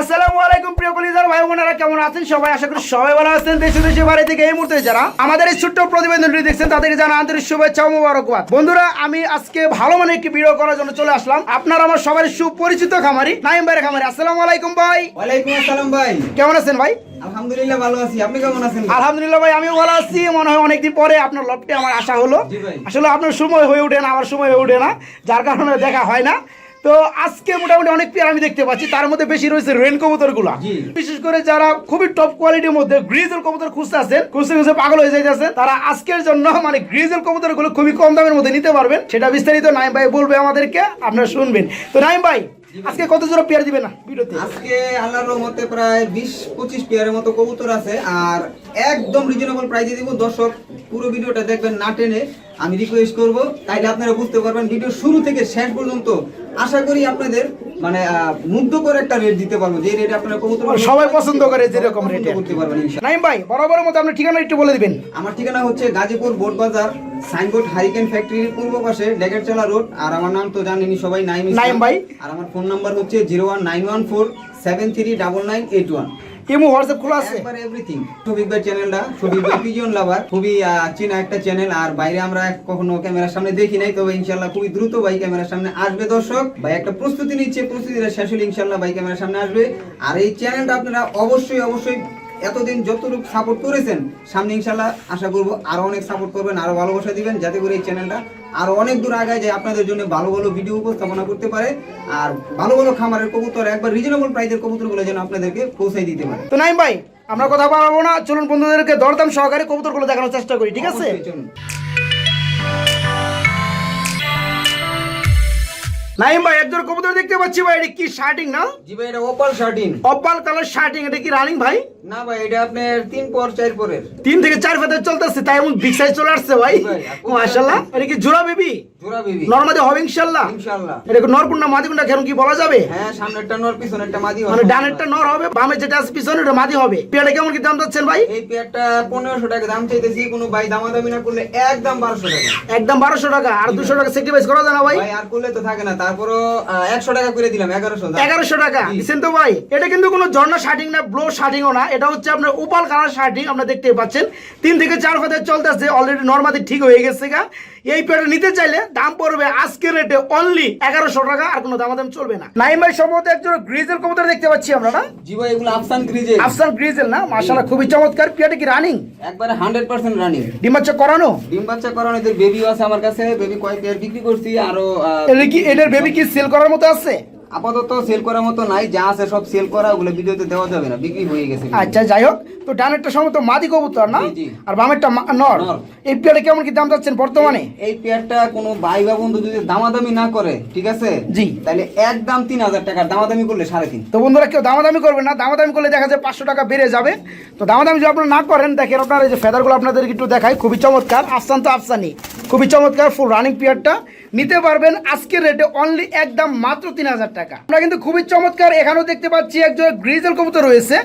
আসসালামু আলাইকুম প্রিয় কলিজার ভাই বোনেরা কেমন আছেন? সবাই আশা করি সবাই ভালো আছেন। দেশে দেশে বাড়ি থেকে এই মুহূর্তে যারা আমাদের এই ছোট্ট প্রতিবেদনটি দেখছেন তাদেরকে জানা আন্তরিক শুভেচ্ছা ও মোবারকবাদ। বন্ধুরা আমি আজকে ভালো মানে একটি ভিডিও করার জন্য চলে আসলাম। আপনার আমার সবার সুপরিচিত খামারি নাইম ভাইয়ের খামারি। আসসালামু আলাইকুম ভাই। ওয়ালাইকুম আসসালাম ভাই। কেমন আছেন ভাই? আলহামদুলিল্লাহ ভালো আছি। আপনি কেমন আছেন? ভাই? আলহামদুলিল্লাহ ভাই আমিও ভালো আছি। মনে হয় অনেকদিন পরে আপনার লপটে আমার আশা হলো। আসলে আপনার সময় হয়ে ওঠে না আমার সময় হয়ে ওঠে না। যার কারণে দেখা হয় না। তো আজকে মোটামুটি অনেক পেয়ার আমি দেখতে পাচ্ছি। তার মধ্যে বেশি রয়েছে রেন কবুতরগুলা বিশেষ করে যারা খুবই টপ কোয়ালিটির মধ্যে গ্রিজেল কবুতর খুঁজতে আছেন খুঁজতে খুঁজতে পাগল হয়ে যাইতেছেন তারা আজকের জন্য মানে গ্রিজেল কবুতরগুলো খুবই কম দামের মধ্যে নিতে পারবেন। সেটা বিস্তারিত নাইম ভাই বলবে আমাদেরকে আপনারা শুনবেন। তো নাইম ভাই আজকে কত জোড়া পেয়ার দিবেন না? ভিডিওতে আজকে আল্লাহর রহমতে প্রায় বিশ পঁচিশ পেয়ারের মতো কবুতর আছে আর একদম রিজনেবল প্রাইজে দিব। দর্শক পুরো ভিডিওটা দেখবেন না টেনে আমি রিকোয়েস্ট করব। তাইলে আপনারা বুঝতে পারবেন ভিডিও শুরু থেকে শেষ পর্যন্ত আশা করি আপনাদের মানে মুগ্ধ করে একটা রেট দিতে পারব। যে রেটে আপনারা কবুতর সবাই পছন্দ করে যেরকম রেটে করতে পারবেন। নাইম ভাই বরাবরের মতো আপনার ঠিকানা একটু বলে দিবেন। আমার ঠিকানা হচ্ছে Gazipur board Bazar signboard hurricane ফ্যাক্টরির পূর্ব পাশে ডেকেরচালা রোড। আর আমার নাম তো জানেনই সবাই নাইম নাইম ভাই। আর আমার ফোন নাম্বার হচ্ছে zero one nine one four seven three double nine eight one. Imo WhatsApp খোলা আছে। একবার এভরিথিং শফিক ভাই চ্যানেলটা শফিক ভাই পিজন লাভার খুবই চেনা একটা চ্যানেল। আর বাইরে আমরা কখনো ক্যামেরার সামনে দেখি নাই তবে ইনশাল্লাহ খুবই দ্রুত ভাই ক্যামেরার সামনে আসবে দর্শক। ভাই একটা প্রস্তুতি নিচ্ছে প্রস্তুতিটা শেষ হলে ইনশাল্লাহ ভাই ক্যামেরার সামনে আসবে। আর এই চ্যানেলটা আপনারা অবশ্যই অবশ্যই এতদিন যতটুকু সাপোর্ট করেছেন সামনে ইনশাল্লাহ আশা করব আরও অনেক সাপোর্ট করবেন আরও ভালোবাসা দিবেন যাতে করে এই চ্যানেলটা আরও অনেক দূর আগায় যায় আপনাদের জন্য ভালো ভালো ভিডিও উপস্থাপনা করতে পারে। আর ভালো ভালো খামারের কবুতর একবার রিজনেবল প্রাইসের কবুতরগুলো যেন আপনাদেরকে পৌঁছাই দিতে পারে। তো নাইম ভাই আমরা কথা বলব না। চলুন বন্ধুদেরকে দরদাম সহকারে কবুতরগুলো দেখানোর চেষ্টা করি ঠিক আছে? চলুন। নাইম ভাই একজন কবুতর দেখতে পাচ্ছি ভাই এটা কি শার্টিং না? জি ভাই এটা opal shirting. Opal colour shirting এটা কি রানিং ভাই? না ভাই এটা আপনার তিন পর চার পরের। তিন থেকে চার ফেতে চলতেছে তাই এমন বিগ সাইজ চলে আসছে ভাই। ভাই, মাশাআল্লাহ এটা কি জোড়া বেবি জোড়া বেবি। নরমাদি হবে ইনশাআল্লাহ ইনশাআল্লাহ এটা কি নরকুন্ডা মাদিকুন্ডা কেন কি বলা যাবে? হ্যাঁ সামনেরটা নর পিছনেরটা মাদি হবে। মানে ডানেরটা নর হবে বামে যেটা আছে পিছনে ওটা মাদি হবে। পেয়ারটা কেমন কি দাম যাচ্ছেন ভাই? এই পেয়ারটা পনেরোশো টাকা দাম চাইতেছি কোনো ভাই দামাদামি না করলে একদম বারোশো টাকা। একদম বারোশো টাকা আর দুশো টাকা স্যাক্রিফাইস করা যায় না ভাই? ভাই আর করলে তো থাকে না তারপরও একশো টাকা করে দিলাম টাকা। তো ভাই। এটা কিন্তু কোনো ঝর্ণা শার্টিং না ব্লো শার্টিংও না এটা হচ্ছে আপনার উপাল কালার শার্টিং আপনারা দেখতে পাচ্ছেন। তিন থেকে চার ফাতে চলতেছে অলরেডি নর্মাদি ঠিক হয়ে গেছে গা। এই পেয়ারটা নিতে চাইলে দাম পড়বে আজকের রেটে অনলি এগারোশো টাকা আর কোনো দামাদাম চলবে না। নাইম ভাই সম্ভবত একজন গ্রিজেল কবুতর দেখতে পাচ্ছি আমরা না? জি ভাই এগুলো আফসান গ্রিজেল আফসান গ্রিজেল না? মাশাআল্লাহ খুবই চমৎকার। পিয়াটা কি রানিং একবারে হান্ড্রেড পার্সেন্ট রানিং ডিম বাচ্চা করানো? ডিম বাচ্চা করানো এদের বেবি আছে আমার কাছে। বেবি কয়েক পেয়ার বিক্রি করছি আরও এদের এটা কি এদের বেবি কি সেল করার মতো আছে? আপাতত সেল করার মতো নাই যা আছে সব সেল করা ওগুলো ভিডিওতে দেওয়া যাবে না বিক্রি হয়ে গেছে আচ্ছা যাই হোক তো ডানেরটা সম্ভবত মাদি কবুতর না। আর বামেরটা নর। এই পেয়ারটা কেমন কি দাম যাচ্ছেন বর্তমানে? এই পেয়ারটা কোনো ভাই বা বন্ধু যদি দামাদামি না করে ঠিক আছে? জি। তাহলে একদম তিন হাজার টাকার দামাদামি করলে সাড়ে তিন। তো বন্ধুরা কেউ দামাদামি করবেন না দামাদামি করলে দেখা যায় পাঁচশো টাকা বেড়ে যাবে। তো দামাদামি যদি আপনারা না করেন দেখেন আপনার এই যে ফেদারগুলো আপনাদেরকে একটু দেখাই খুবই চমৎকার আফসান তো আফসানি খুবই চমৎকার ফুল রানিং পিয়ারটা। নিতে পারবেন আজকের রেটে অনলি একদম মাত্র তিন হাজার টাকা। আমরা কিন্তু খুবই চমৎকার এখানেও দেখতে পাচ্ছি একজন গ্রিজেল কবুতর রয়েছে।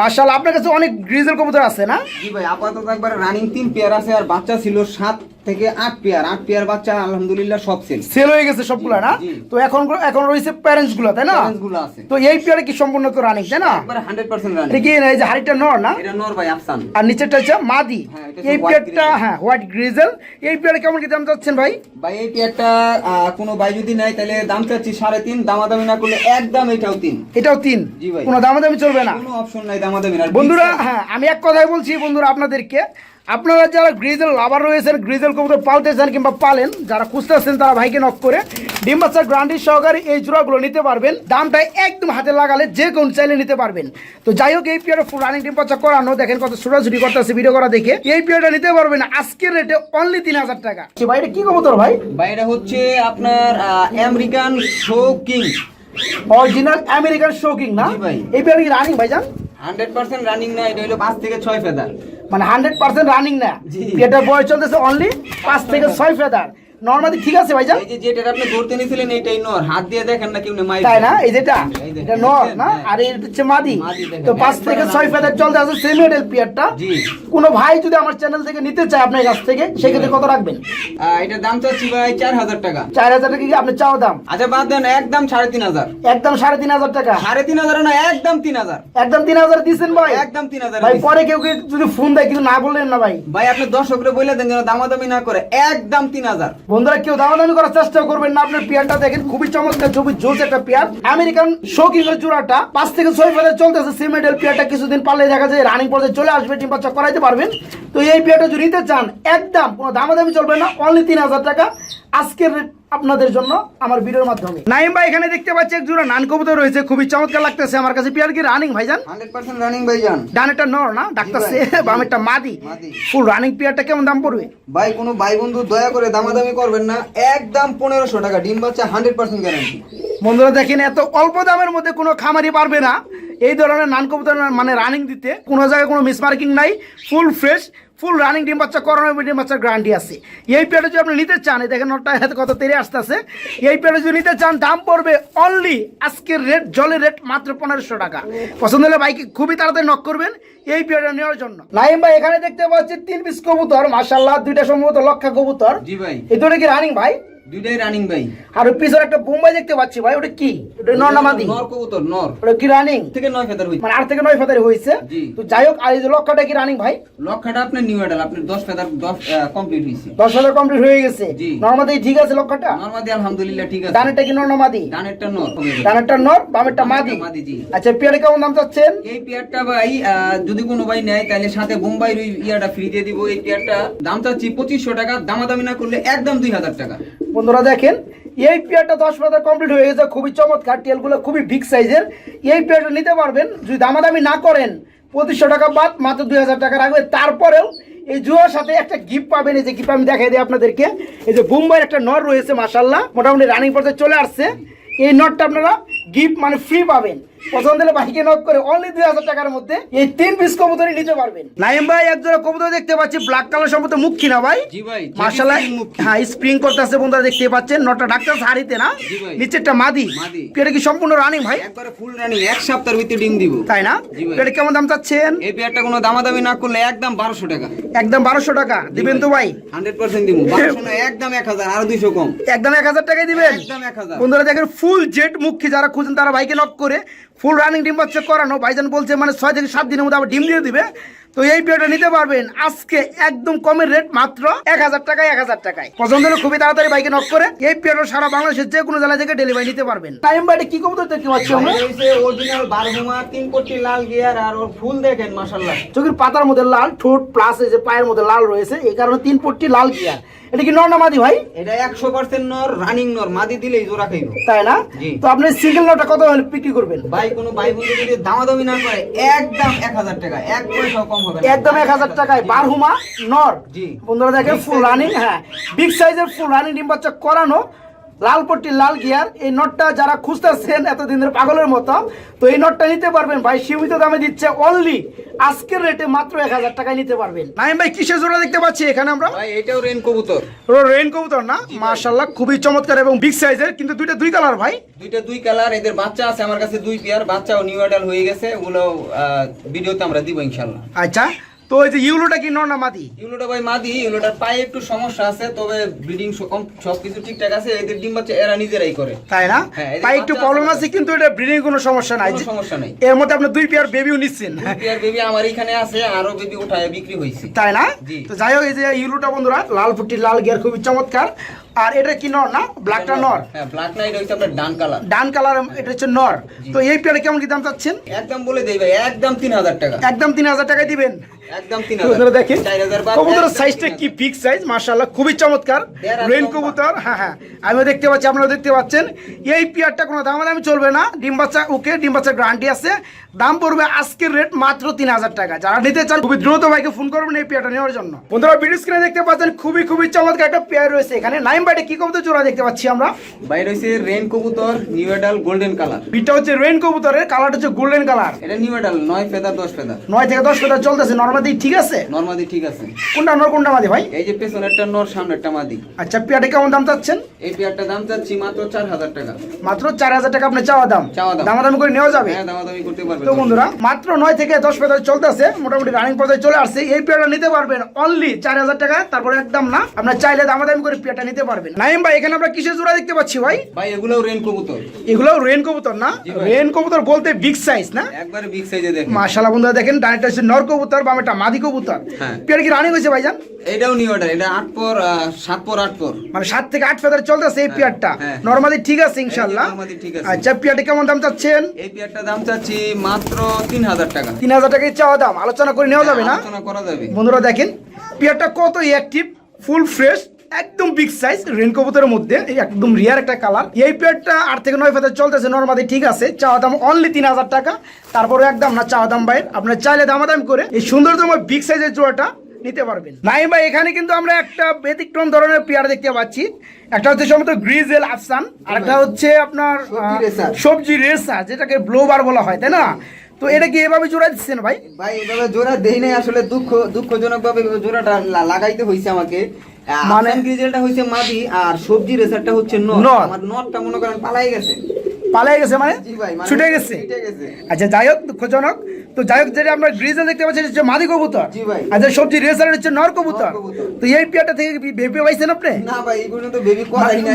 মার্শাল আপনার কাছে অনেক গ্রিজেল কবুতর আছে না? জি ভাই, আপাতত একবার রানিং তিন পেয়ার আছে আর বাচ্চা ছিল সাত। থেকে আট পেয়ার আট পেয়ার বাচ্চা আলহামদুলিল্লাহ সব সেল সেল হয়ে গেছে সবগুলা না? তো এখন এখন রয়েছে প্যারেন্টসগুলো তাই না? গুলো আছে। তো এই পেয়ারে কি সম্পূর্ণ তো রানিং তাই না? একবার রানিং এই যে হাড়িটা নর না? এটা নর ভাই আফসান। আর নিচেরটা হচ্ছে মাদি। হ্যাঁ, এই পেয়ারটা হ্যাঁ হোয়াইট গ্রিজেল এই পেয়ারে কেমন কি দাম চাচ্ছেন ভাই? ভাই এই পেয়ারটা কোনো ভাই যদি নেয় তাহলে দাম চাচ্ছি সাড়ে তিন দামাদামি না করলে একদম এটাও তিন। এটাও তিন? জি ভাই। কোনো দামাদামি চলবে না? কোনো অপশন নাই দামাদামি না বন্ধুরা হ্যাঁ আমি এক কথাই বলছি বন্ধুরা আপনাদেরকে আপনারা যারা গ্রিজেল লাভার রয়েছেন গ্রিজেল কবুতর পালতেছেন কিংবা পালেন যারা খুঁজতেছেন তারা ভাইকে নক করে ডিম বাচ্চা গ্রান্ডি সহকারে এই জোড়াগুলো নিতে পারবেন। দামটা একদম হাতে লাগালে যে কোন চাইলে নিতে পারবেন। তো যাই হোক এই পিয়ারে ফুল রানিং ডিম বাচ্চা করানো দেখেন কত ছোটাছুটি করতেছে ভিডিও করা দেখে। এই পিয়ারটা নিতে পারবেন আজকের রেটে অনলি তিন হাজার টাকা। সে ভাই এটা কি কবুতর ভাই? ভাই এটা হচ্ছে আপনার American show king original American show king না? ভাই। এই পিয়ার কি রানিং ভাইজান? হান্ড্রেড পার্সেন্ট রানিং না এটা হলো পাঁচ থেকে ছয় ফেদার মানে হান্ড্রেড পার্সেন্ট রানিং না। এটার বয়স চলতেছে অনলি পাঁচ থেকে ছয় ফেদার নর্মালি ঠিক আছে ভাইজান। এই যে যেটা আপনি ধরতে নিছিলেন এইটাই নর। হাত দিয়ে দেখেন না কেমনে মাই তাই না? এই যেটা এই এটা নর না? হ্যাঁ। আর এটা হচ্ছে মাদি। তো পাঁচ থেকে ছয়। ফেদার চলতে আছে সেমিডেল পিয়ারটা। জি। কোনো ভাই যদি আমার চ্যানেল থেকে নিতে চায় আপনার কাছ থেকে সেক্ষেত্রে কত রাখবেন? এটার দাম চাচ্ছি ভাই চার হাজার টাকা। চার হাজার টাকা কি আপনি চাও দাম? আচ্ছা বাদ দেন একদম সাড়ে তিন হাজার। একদম সাড়ে তিন হাজার টাকা। সাড়ে তিন হাজার না একদম তিন হাজার। একদম তিন হাজার দিচ্ছেন ভাই। একদম তিন হাজার ভাই পরে কেউ কেউ যদি ফোন দেয় কিন্তু না বললেন না ভাই। ভাই আপনি দর্শকরে বলে দেন যেন দামাদামি না করে একদম তিন হাজার। বন্ধুরা, কেউ দামাদামি করার চেষ্টা করবেন না। আপনার পিয়ারটা দেখেন, খুবই চমৎকার ছবি জোস একটা পিয়ার। আমেরিকান শৌকিংয়ের জোড়াটা, পাঁচ থেকে ছয় ফেলে চলতেছে। সিমেডেল পিয়ারটা কিছুদিন পারলে দেখা যায় রানিং পর্যায়ে চলে আসবে টিম বাচ্চা করাইতে পারবেন। তো এই পিয়ারটা যদি নিতে চান, একদম কোনো দামাদামি চলবে না অনলি তিন হাজার টাকা। আজকের আপনাদের জন্য আমার ভিডিওর মাধ্যমে। নাইম ভাই এখানে দেখতে পাচ্ছি এক জোড়া নান কবুতর রয়েছে খুবই চমৎকার লাগতেছে। আমার কাছে পিয়ার কি রানিং ভাইজান? হান্ড্রেড পার্সেন্ট রানিং ভাই যান ডানেরটা নর না? ডাক্তার সে বামেরটা মাদি। মাদি। ফুল রানিং পিয়ারটা কেমন দাম পড়বে? ভাই কোনো ভাই বন্ধু দয়া করে দামাদামি করবেন না। একদম পনেরোশো টাকা ডিম বাচ্চা হান্ড্রেড পার্সেন্ট গ্যারান্টি বন্ধুরা দেখেন এত অল্প দামের মধ্যে কোনো খামারি পারবে না। এই ধরনের নান কবুতর মানে রানিং দিতে কোনো জায়গায় কোনো মিসমার্কিং নাই। ফুল ফ্রেশ ফুল রানিং ডিম বাচ্চা করোনা ডিম বাচ্চার গ্যারান্টি আছে। এই প্যাডে যদি আপনি নিতে চান দেখেন নটটা হাতে কত তেরে আসতেছে। এই প্যাডে যদি নিতে চান দাম পড়বে অনলি আজকের রেট জলের রেট মাত্র পনেরোশো টাকা। পছন্দ হলে বাইকে খুবই তাড়াতাড়ি নক করবেন এই পেয়ারটা নেওয়ার জন্য। নাইম ভাই এখানে দেখতে পাচ্ছি তিন পিস কবুতর মাসাল্লাহ দুইটা সম্ভবত লক্ষা কবুতর। জি ভাই। এই দুটো কি রানিং ভাই? দুইটাই রানিং ভাই আর পিছনে একটা বোম্বাই দেখতে পাচ্ছি ভাই ওটা কি? ওটা নর না মাদি? নর কবুতর নর। ওটা কি রানিং থেকে নয় ফেদার হইছে। মানে থেকে নয় ফেদারে হয়েছে জি। তো যাই হোক আর এই যে লক্ষটা কি রানিং ভাই? লক্ষাটা আপনার নিউ এডাল আপনার দশ ফেদার দশ কমপ্লিট হয়েছে দশ হাজার কমপ্লিট হয়ে গেছে। নর্মাদি ঠিক আছে লক্ষটা নর্মাদি আলহামদুলিল্লাহ ঠিক আছে। ডানেরটা কি নর না মাদি? নর ডানেরটা নর বামেরটা মাদি? মাদি জি। আচ্ছা পেয়ারে কেমন দাম চাচ্ছেন? এই পেয়ারটা ভাই আহ, যদি কোনো ভাই নেয় তাহলে সাথে বোম্বাই ইয়াটা ফ্রি দিয়ে দিব। এই পেয়ারটা দাম চাচ্ছি পঁচিশশো টাকা দামাদামি না করলে একদম দুই হাজার টাকা। বন্ধুরা দেখেন, এই পেয়ারটা দশ হাজার কমপ্লিট হয়ে গেছে। খুবই চমৎকার টেলগুলো খুবই বিগ সাইজের এই পেয়ারটা নিতে পারবেন, যদি দামাদামি না করেন, পঁচিশশো টাকা বাদ, মাত্র দুই হাজার টাকা রাখবে। তারপরেও এই জুয়ার সাথে একটা গিফট পাবেন, এই যে গিফট আমি দেখাই দিই আপনাদেরকে। এই যে বোম্বাইয়ের একটা নট রয়েছে মাসাল্লাহ মোটামুটি রানিং পর্যায়ে চলে আসছে। এই নটটা আপনারা গিফট মানে ফ্রি পাবেন। পছন্দ হলে বাইকে নক করে অনলি দুই হাজার টাকার মধ্যে এই তিন পিস কবুতরই নিতে পারবেন। নাইম ভাই এক জোড়া কবুতর দেখতে পাচ্ছি ব্ল্যাক কালার সম্ভবত মুখী না ভাই? জি ভাই হ্যাঁ স্প্রিং করতেছে বন্ধুরা দেখতে পাচ্ছেন। নটা ডাক্তার শাড়িতে না? নিচেরটা মাদি। মাদি। পেটে কি সম্পূর্ণ রানিং ভাই? একবারে ফুল রানিং এক সপ্তাহের ভিতরে ডিম দিব। তাই না? জি ভাই। পেটে কেমন দাম চাচ্ছেন? এই পেয়ারটা কোনো দামাদামি না করলে একদম বারোশো টাকা। একদম বারোশো টাকা। দিবেন তো ভাই? হান্ড্রেড পার্সেন্ট দিব বারোশো না একদম এক হাজার আরও দুইশো কম। একদম এক হাজার টাকায় দিবেন? একদম এক হাজার। বন্ধুরা দেখেন ফুল জেট মুখী যারা খুঁজেন তারা ভাইকে নক করে ফুল রানিং ডিম বাচ্চা করানো। ভাইজান বলছে মানে ছয় থেকে সাত দিনের মধ্যে আবার ডিম দিয়ে দিবে। তো এই পিরিয়ডে নিতে পারবেন। আজকে একদম কমের রেট মাত্র এক হাজার টাকায় এক হাজার টাকায়। পছন্দ হলে খুবই তাড়াতাড়ি বাইকে নক করে এই পিরিয়ড সারা বাংলাদেশের যে কোনো জেলা থেকে ডেলিভারি নিতে পারবেন। টাইম বাইরে কি কবুতর দেখতে পাচ্ছি আমরা? অরিজিনাল বারহুমা তিন কোটি লাল গিয়ার আর ওর ফুল দেখেন মাশাল্লাহ চোখের পাতার মধ্যে লাল ঠোঁট প্লাস এই যে পায়ের মধ্যে লাল রয়েছে এই কারণে তিন পট্টি লাল গিয়ার এটা কি নর্নামাদি ভাই? এটা একশো পার্সেন্ট নর রানিং নর মাদি দিলেই জোড়া খাইব। তাই না? তো আপনি সিঙ্গেল নটা কত হলে বিক্রি করবেন? ভাই কোনো ভাই বন্ধু যদি দামাদামি না করে একদম এক হাজার টাকা এক পয়সাও কম হবে। একদম এক হাজার টাকায়। বারহুমা নর। জি। বন্ধুরা দেখেন ফুল রানিং হ্যাঁ। বিগ সাইজের ফুল রানিং ডিম বাচ্চা করানো লাল পট্টি লাল গিয়ার এই নটটা যারা খুঁজতেছেন এতদিন ধরে পাগলের মতো তো এই নটটা নিতে পারবেন ভাই। সীমিত দামে দিচ্ছে অনলি আজকের রেটে মাত্র এক হাজার টাকায় নিতে পারবেন। নাইম ভাই কিসের জোড়া দেখতে পাচ্ছি এখানে আমরা? এটাও রেন কবুতর। রেন কবুতর না? মাশাল্লাহ খুবই চমৎকার এবং বিগ সাইজের কিন্তু দুইটা দুই কালার ভাই। দুইটা দুই কালার এদের বাচ্চা আছে আমার কাছে দুই পেয়ার বাচ্চাও নিউ অ্যাডাল হয়ে গেছে ওগুলো ভিডিওতে আমরা দিব ইনশাল্লাহ আচ্ছা তো এই যে ইউলোটা কি নর না মাদি? ইউলোটা ভাই মাদি ইউলোটার পায়ে একটু সমস্যা আছে তবে ব্রিডিং সব কিছু ঠিকঠাক আছে এদের ডিম বাচ্চা এরা নিজেরাই করে। তাই না? হ্যাঁ, তাই একটু প্রবলেম আছে। কিন্তু এটা ব্রিডিং কোনো সমস্যা নাই। সমস্যা নাই। এর মধ্যে আপনি দুই পেয়ার বেবিও নিচ্ছেন। পেয়ার বেবি আমার এখানে আছে আরও বেবি উঠায় বিক্রি হয়েছে তাই না? তো যাই হোক এই যে ইউলোটা বন্ধুরা লাল ফুটি লাল গিয়ার খুবই চমৎকার। আর এটা কি নর না? ব্ল্যাকটা নর। হ্যাঁ ব্ল্যাক নাইট হচ্ছে আপনার ডান কালার ডান কালার এটা হচ্ছে নর। তো এই পেয়ারে কেমন কি দাম চাচ্ছেন? একদম বলে দেই ভাই একদম তিন হাজার টাকা। একদম তিন হাজার টাকায় দিবেন। একদম দেখেন কবুতরের সাইজটা কি বিগ সাইজ মাশাআল্লাহ খুবই চমৎকার। কবুতর হ্যাঁ হ্যাঁ। আমিও দেখতে পাচ্ছি আপনারা দেখতে পাচ্ছেন। এই পেয়ারটা কোনো দামাদামি চলবে না। ডিম বাচ্চা ওকে ডিম বাচ্চার গ্যারান্টি আছে। দাম পড়বে আজকের রেট মাত্র তিন হাজার টাকা। যারা নিতে চান খুবই দ্রুত ভাইকে ফোন করবেন এই পেয়ারটা নেওয়ার জন্য। বন্ধুরা ভিডিও স্ক্রিনে দেখতে পাচ্ছেন খুবই খুবই চমৎকার একটা পেয়ার রয়েছে এখানে। নাইম বাইটে কি কবুতর জোড়া দেখতে পাচ্ছি আমরা? বাইরে হইছে রেন কবুতর নিউ এডাল গোল্ডেন কালার বিটটা হচ্ছে রেন কবুতরের কালারটা হচ্ছে গোল্ডেন কালার এটা নিউ এডাল নয় ফেদার দশ ফেদার। নয় থেকে দশ ফেদার চলতেছে। নর্মাদি ঠিক আছে? নর্মাদি ঠিক আছে। কোনটা নর কোনটা মাদি ভাই? এই যে পেছনেরটা নর সামনেরটা মাদি। আচ্ছা পেয়ারটা কেমন দাম চাচ্ছেন? এই পেয়ারটা দাম চাচ্ছি মাত্র চার হাজার টাকা। মাত্র চার হাজার টাকা আপনার চাওয়া দাম। চাওয়া দাম। দামাদামি করে নেওয়া যাবে? হ্যাঁ দামাদামি করতে পারবে। তো বন্ধুরা মাত্র নয় থেকে দশ চলতেছে মোটামুটি রানিং পর্যায়ে চলে আসছে। এই পেয়ারটা নিতে পারবেন অনলি চার হাজার টাকা তারপরে একদম না আপনার চাইলে দামাদামি করে পেয়ারটা নিতে পারবেন। নাইম ভাই এখানে আমরা কিসের জোড়া দেখতে পাচ্ছি ভাই? ভাই এগুলোও রেন কবুতর। রেন কবুতর না? রেন কবুতর বলতে বিগ সাইজ না? একবারে বিগ সাইজে দেখেন। মাশাআল্লাহ বন্ধুরা দেখেন হচ্ছে নর কবুতর বামেরটা মাদি কবুতর। হ্যাঁ। পেয়ার কি রানিং হয়েছে ভাইজান? এটাও নিউ এডাল এটা আট পর সাত পর আট পর। মানে সাত থেকে আট ফেদার চলতেছে এই হ্যাঁ, পেয়ারটা। হ্যাঁ। নর্মালি ঠিক আছে ইনশাল্লাহ নরমালি ঠিক আছে। আচ্ছা পেয়ারটা কেমন দাম চাচ্ছেন? এই পেয়ারটা দাম চাচ্ছি মাত্র তিন হাজার টাকা। তিন হাজার টাকায় চাওয়া দাম। আলোচনা করে নেওয়া যাবে না? আলোচনা করা যাবে। বন্ধুরা দেখেন পেয়ারটা কত অ্যাক্টিভ ফুল ফ্রেশ একদম বিগ সাইজ রেন কবুতরের মধ্যে এই একদম রিয়ার একটা কালার এই পেয়ারটা আট থেকে নয় ফেদার চলতেছে নর্মালি ঠিক আছে। চাওয়া দাম অনলি তিন হাজার টাকা। তারপরে একদম না চাওয়া দাম বাইর। আপনার চাইলে দামাদাম করে এই সুন্দরতম বিগ সাইজের জোড়াটা নিতে পারবেন। নাই ভাই এখানে কিন্তু আমরা একটা ব্যতিক্রম ধরনের পেয়ার দেখতে পাচ্ছি। একটা হচ্ছে সম্ভবত গ্রিজেল আফসান আর একটা হচ্ছে আপনার সবজি রেসা। যেটাকে ব্লোবার বলা হয় তাই না? তো এটা কি এভাবে জোড়া দিচ্ছেন ভাই? ভাই এভাবে জোড়া দেই নাই আসলে দুঃখ দুঃখজনক ভাবে জোড়াটা লাগাইতে হইছে আমাকে। মানে- গ্রিজেলটা হইছে মাদি আর সবজি রেসারটা হচ্ছে নর। আমার নরটা মনে করেন পালাই গেছে। পালাই গেছে মানে? মানে ছুটে গেছে? আচ্ছা যাই হোক দুঃখজনক। তো যাই হোক যেটা আমরা গ্রিজেল দেখতে পাচ্ছি হচ্ছে মাদি কবুতর। আচ্ছা সবজি রেসার হচ্ছে নর কবুতর। তো এই পেয়ারটা থেকে ভেবে পাইছেন আপনি? বেবি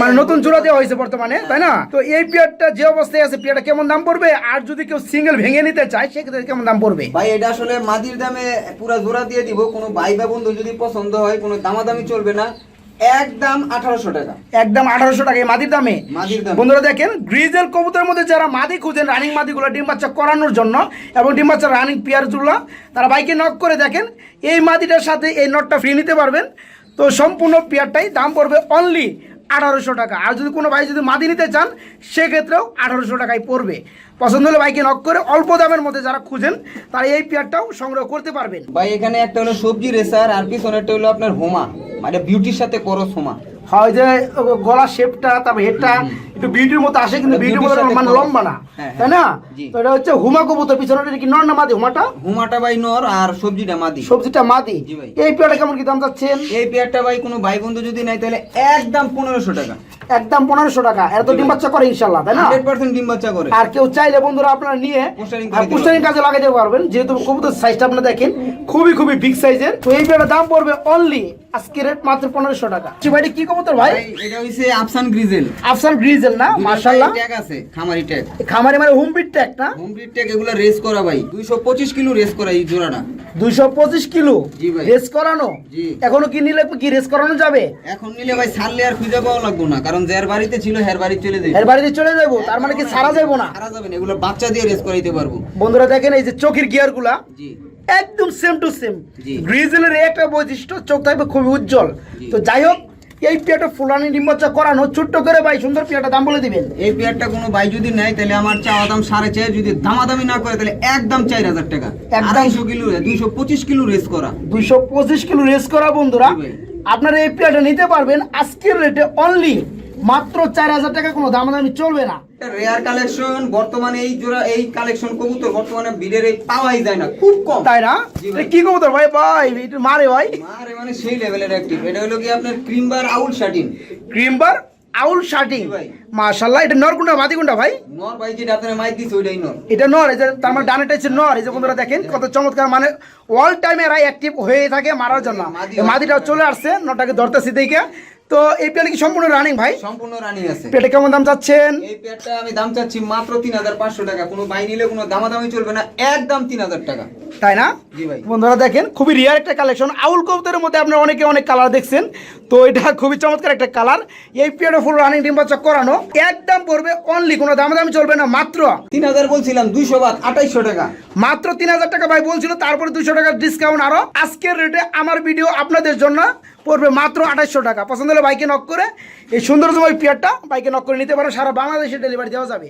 মানে নতুন জোড়া দেওয়া হয়েছে বর্তমানে তাই না? তো এই পেয়ারটা যে অবস্থায় আছে পেয়ারটা কেমন দাম পড়বে? আর যদি কেউ সিঙ্গেল ভেঙে নিতে চায় সেক্ষেত্রে কেমন দাম পড়বে? ভাই এটা আসলে মাদির দামে পুরা জোড়া দিয়ে দিব। কোনো ভাই বা বন্ধু যদি পছন্দ হয় কোনো দামাদামি চলবে না। একদম আঠারোশো টাকা। একদম আঠারোশো টাকা। এই মাদির দামে? মাদির দামে। বন্ধুরা দেখেন গ্রিজেল কবুতরের মধ্যে যারা মাদি খুঁজেন রানিং মাদিগুলো ডিম বাচ্চা করানোর জন্য এবং ডিম বাচ্চা রানিং পেয়ারগুলো তারা বাইকে নক করে দেখেন এই মাদিটার সাথে এই নটটা ফ্রি নিতে পারবেন। তো সম্পূর্ণ পেয়ারটাই দাম পড়বে অনলি আঠারোশো টাকা। আর যদি কোনো ভাই যদি মাদি নিতে চান সেক্ষেত্রেও আঠারোশো টাকায় পড়বে। পছন্দ হলে ভাইকে নক করে অল্প দামের মধ্যে যারা খুঁজেন তারা এই পেয়ারটাও সংগ্রহ করতে পারবেন। ভাই এখানে একটা হলো সবজি রেসার আর পিছনেরটা হলো আপনার হোমা মানে বিউটির সাথে করস হোমা। হয় যে গলা শেপটা তারপর হেডটা একটু বিউটির মতো আসে কিন্তু বিউটির মতো মানে লম্বা না হ্যাঁ, তাই না? তো এটা হচ্ছে হুমা কবুতর পিছনে কি নর না মাদি হুমাটা? হুমাটা ভাই নর আর সবজিটা মাদি। সবজিটা মাদি। এই পেয়ারটা কেমন কি দাম চাচ্ছেন এই পেয়ারটা ভাই কোনো ভাই বন্ধু যদি নাই তাহলে একদম পনেরোশো টাকা। একদম পনেরোশো টাকা। এর তো ডিম বাচ্চা করে ইনশাল্লাহ তাই না? হান্ড্রেড ডিম বাচ্চা করে। আর কেউ চাইলে বন্ধুরা আপনারা নিয়ে পোস্টারিং কাজে লাগাইতে পারবেন। যেহেতু কবুতর সাইজটা আপনারা দেখেন খুবই খুবই বিগ সাইজের তো এই পেয়ারটার দাম পড়বে অনলি আজকে রেট মাত্র পনেরোশো টাকা। ভাই কি কবুতর ভাই? ভাই এটা হইছে আফসান গ্রিজেল আফসান গ্রিজেল না? মাশাল্লাহ ট্যাগ আছে খামারি ট্যাগ খামারি মানে হুম বিট ট্যাগ না? হোম ব্রিড ট্যাগ এগুলা রেস করা ভাই। দুইশো পঁচিশ কিলো রেস করা এই জোড়াটা। দুইশো পঁচিশ কিলো জি ভাই। রেস করানো? জি। এখনও কি নিলে কি রেস করানো যাবে? এখন নিলে ভাই ছাড়লে আর খুঁজে পাওয়া লাগবো না কারণ যার বাড়িতে ছিল হের বাড়ি চলে যাবে এর বাড়িতে চলে যাব তার মানে কি সারা যাব না? সারা যাবে না এগুলো বাচ্চা দিয়ে রেস করাইতে পারব। বন্ধুরা দেখেন এই যে চোখের গিয়ারগুলা জি। একদম সেম টু সেম। গ্রিজেলের একটা বৈশিষ্ট্য চোখ থাকবে খুবই উজ্জ্বল। তো যাই হোক এই পেয়ারটা ফুলানি চা করানো ছোট্ট করে ভাই সুন্দর পেয়ারটা দাম বলে দিবেন। এই পেয়ারটা কোনো ভাই যদি নেয় তাহলে আমার চাওয়া দাম সাড়ে চার যদি দামাদামি না করে তাহলে একদম চার হাজার টাকা। আড়াইশো কিলো দুইশো পঁচিশ কিলো রেস করা। দুইশো পঁচিশ কিলো রেস করা বন্ধুরা। আপনারা এই পেয়ারটা নিতে পারবেন আজকের রেটে অনলি মাত্র চার হাজার টাকা কোনো দামাদামি চলবে না। রেয়ার কালেকশন বর্তমানে এই জোড়া এই কালেকশন কবুতর বর্তমানে বিডের এই পাওয়াই যায় না খুব কম। তাই না? কি কবুতর ভাই? ভাই একটু মারে ভাই। মারে মানে সেই লেভেলের অ্যাক্টিভ এটা হলো কি আপনার ক্রিমবার আউল শাটিন ক্রিমবার আউল শার্টিং। মাশাল্লাহ এটা নর কোনটা মাদি কোনটা ভাই? নর ভাই যেটা আপনার মাইক দিচ্ছে ওইটাই নর। এটা নর যে তার মানে ডানেটা হচ্ছে নর এই যে বন্ধুরা দেখেন কত চমৎকার মানে অল টাইম এরা অ্যাক্টিভ হয়ে থাকে মারার জন্য। মাদি এই মাদিটাও চলে আসছে নটাকে ধরতেছি দেখে। তো এই পেয়ারটা কি সম্পূর্ণ রানিং ভাই? সম্পূর্ণ রানি আছে। পেটে কেমন দাম চাচ্ছেন? এই পেয়ারটা আমি দাম চাচ্ছি মাত্র তিন হাজার পাঁচশো টাকা। কোনো বাই নিলে কোনো দামাদামি চলবে না একদম তিন হাজার টাকা। তাই না? জি ভাই। বন্ধুরা দেখেন খুবই রিয়ার একটা কালেকশন আউল কবুতরের মধ্যে আপনারা অনেকে অনেক কালার দেখছেন। তো এটা খুবই চমৎকার একটা কালার এই পেয়ারটা ফুল রানিং ডিম বাচ্চা করানো। একদম পড়বে অনলি কোনো দামাদামি চলবে না মাত্র। তিন হাজার বলছিলাম দুইশো বাদ আঠাইশশো টাকা। মাত্র তিন হাজার টাকা ভাই বলছিল তারপরে দুশো টাকার ডিসকাউন্ট আরও। আজকের রেটে আমার ভিডিও আপনাদের জন্য পড়বে মাত্র আঠাইশশো টাকা। পছন্দ হলে বাইকে নক করে এই সুন্দরতম এই পেয়ারটা বাইকে নক করে নিতে পারো, সারা বাংলাদেশে ডেলিভারি দেওয়া যাবে।